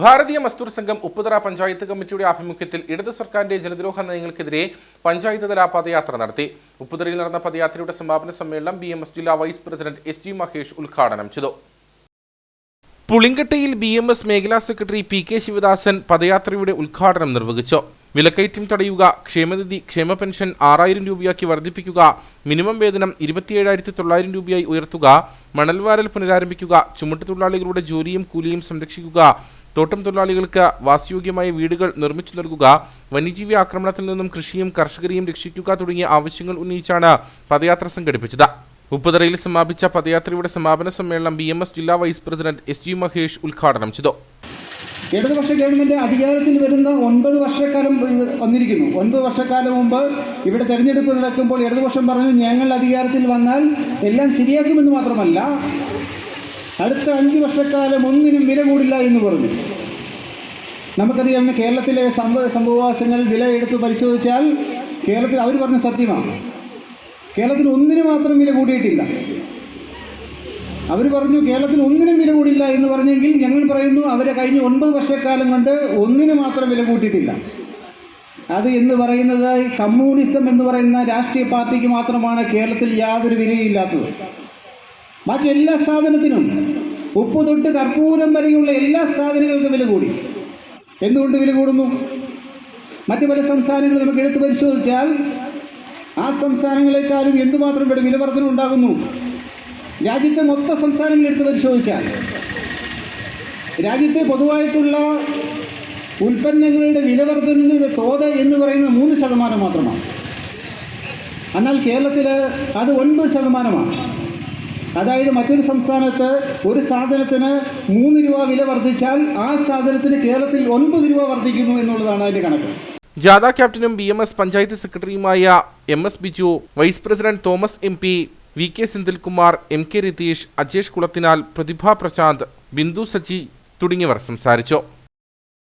ഭാരതീയ മസ്ദൂർ സംഘം ഉപ്പുതറ പഞ്ചായത്ത് കമ്മിറ്റിയുടെ ആഭിമുഖ്യത്തിൽ ഇടതു സർക്കാരിന്റെ ജനദ്രോഹ നയങ്ങൾക്കെതിരെ പഞ്ചായത്ത് തല പദയാത്ര നടത്തി. ഉപ്പുതറയിൽ നടന്ന പദയാത്രയുടെ സമാപന സമ്മേളനം ബി ജില്ലാ vice president S G Mahesh ഉദ്ഘാടനം ചെയ്തു. പുളിങ്കട്ടയിൽ ബി എം എസ് മേഖലാ സെക്രട്ടറി പി കെ ശിവദാസൻ പദയാത്രയുടെ ഉദ്ഘാടനം നിർവഹിച്ചു. വിലക്കയറ്റം തടയുക ക്ഷേമനിധി ക്ഷേമ പെൻഷൻ ആറായിരം രൂപയാക്കി വർദ്ധിപ്പിക്കുക മിനിമം വേതനം ഇരുപത്തിയേഴായിരത്തി തൊള്ളായിരം രൂപയായി ഉയർത്തുക മണൽവാരൽ പുനരാരംഭിക്കുക ചുമട്ടുതൊഴിലാളികളുടെ ജോലിയും കൂലിയും സംരക്ഷിക്കുക തോട്ടം തൊഴിലാളികൾക്ക് വാസയോഗ്യമായ വീടുകൾ നിർമ്മിച്ചു നൽകുക വന്യജീവി ആക്രമണത്തിൽ നിന്നും കൃഷിയും കർഷകരെയും രക്ഷിക്കുക തുടങ്ങിയ ആവശ്യങ്ങൾ ഉന്നയിച്ചാണ് പദയാത്ര സംഘടിപ്പിച്ചത്. ഉപ്പുതറയിൽ സമാപിച്ച പദയാത്രയുടെ സമാപന സമ്മേളനം ബി ജില്ലാ vice president S G Mahesh ഉദ്ഘാടനം ചെയ്തു. ഇടതുപക്ഷ ഗവൺമെന്റ് അധികാരത്തിൽ വരുന്ന ഒൻപത് വർഷക്കാലം വന്നിരിക്കുന്നു. ഒൻപത് വർഷക്കാലം മുമ്പ് ഇവിടെ തെരഞ്ഞെടുപ്പ് നടക്കുമ്പോൾ ഇടതുപക്ഷം പറഞ്ഞു ഞങ്ങൾ അധികാരത്തിൽ വന്നാൽ എല്ലാം ശരിയാക്കുമെന്ന് മാത്രമല്ല അടുത്ത അഞ്ച് വർഷക്കാലം ഒന്നിനും വില കൂടില്ല എന്ന് പറഞ്ഞു. നമുക്കറിയാം കേരളത്തിലെ സംഭവ സംഭവവാസങ്ങൾ വില എടുത്ത് പരിശോധിച്ചാൽ കേരളത്തിൽ അവർ പറഞ്ഞ സത്യമാണ്. കേരളത്തിൽ ഒന്നിന് മാത്രം വില കൂടിയിട്ടില്ല. അവർ പറഞ്ഞു കേരളത്തിൽ ഒന്നിനും വില കൂടില്ല എന്ന് പറഞ്ഞെങ്കിൽ ഞങ്ങൾ പറയുന്നു അവരെ കഴിഞ്ഞ ഒൻപത് വർഷക്കാലം കൊണ്ട് ഒന്നിന് മാത്രം വില കൂട്ടിയിട്ടില്ല. അത് എന്ന് പറയുന്നത് കമ്മ്യൂണിസം എന്ന് പറയുന്ന രാഷ്ട്രീയ പാർട്ടിക്ക് മാത്രമാണ് കേരളത്തിൽ യാതൊരു വിലയില്ലാത്തത് എല്ലാ സാധനത്തിനും ഉപ്പ് തൊട്ട് കർപ്പൂരം വരെയുള്ള എല്ലാ സാധനങ്ങൾക്കും വില കൂടി. എന്തുകൊണ്ട് വില കൂടുന്നു? മറ്റു പല സംസ്ഥാനങ്ങൾ നമുക്ക് എടുത്തു പരിശോധിച്ചാൽ ആ സംസ്ഥാനങ്ങളെക്കാളും എന്തുമാത്രം ഇവിടെ വിലവർധന ഉണ്ടാകുന്നു? രാജ്യത്തെ മൊത്ത സംസ്ഥാനങ്ങൾ എടുത്തു പരിശോധിച്ചാൽ. രാജ്യത്തെ പൊതുവായിട്ടുള്ള ഉൽപ്പന്നങ്ങളുടെ വിലവർദ്ധനയുടെ തോത് എന്ന് പറയുന്നത് മൂന്ന് ശതമാനം മാത്രമാണ്. എന്നാൽ കേരളത്തിൽ അത് ഒൻപത് ശതമാനമാണ്. അതായത് മറ്റൊരു സംസ്ഥാനത്ത് ഒരു സാധനത്തിന് മൂന്ന് രൂപ വില വർദ്ധിച്ചാൽ ആ സാധനത്തിന് കേരളത്തിൽ ഒൻപത് രൂപ വർദ്ധിക്കുന്നു എന്നുള്ളതാണ് അതിന്റെ കണക്ക്. ജാഥ ക്യാപ്റ്റനും ബി എം എസ് പഞ്ചായത്ത് സെക്രട്ടറിയുമായ M S Biju vice president Thomas M P V K Senthilkumar M K Ratheesh Ajesh Kulathinal Prathibha Prasanth Bindu Saji തുടങ്ങിയവർ സംസാരിച്ചു.